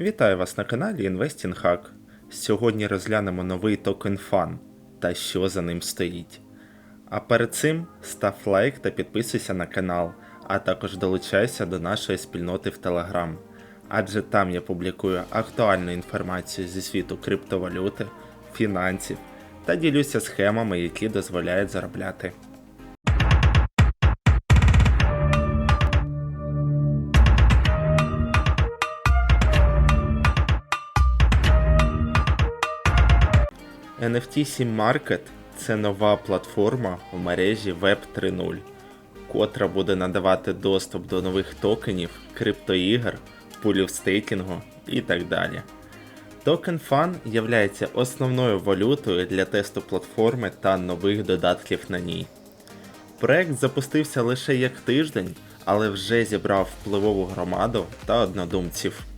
Вітаю вас на каналі Investing Hack. Сьогодні розглянемо новий токен FAN та що за ним стоїть. А перед цим став лайк та підписуйся на канал, а також долучайся до нашої спільноти в Telegram. Адже там я публікую актуальну інформацію зі світу криптовалюти, фінансів та ділюся схемами, які дозволяють заробляти. NFT Sim Market – це нова платформа в мережі Web 3.0, котра буде надавати доступ до нових токенів, криптоігр, пулів стейкінгу і так далі. Токен FAN являється основною валютою для тесту платформи та нових додатків на ній. Проект запустився лише як тиждень, але вже зібрав впливову громаду та однодумців.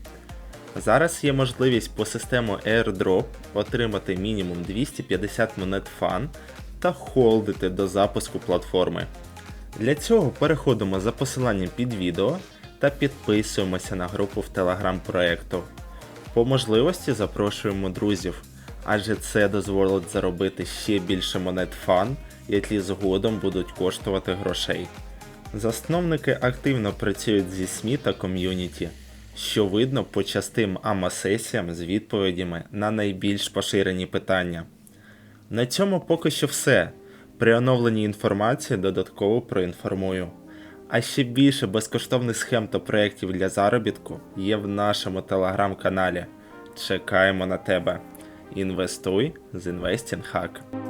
Зараз є можливість по систему AirDrop отримати мінімум 250 монет фан та холдити до запуску платформи. Для цього переходимо за посиланням під відео та підписуємося на групу в Telegram проекту. По можливості запрошуємо друзів, адже це дозволить заробити ще більше монет фан, які згодом будуть коштувати грошей. Засновники активно працюють зі СМІ та ком'юніті, що видно по частим АМА-сесіям з відповідями на найбільш поширені питання. На цьому поки що все. При оновленні інформації додатково проінформую. А ще більше безкоштовних схем та проєктів для заробітку є в нашому телеграм-каналі. Чекаємо на тебе. Інвестуй з Investing Hack.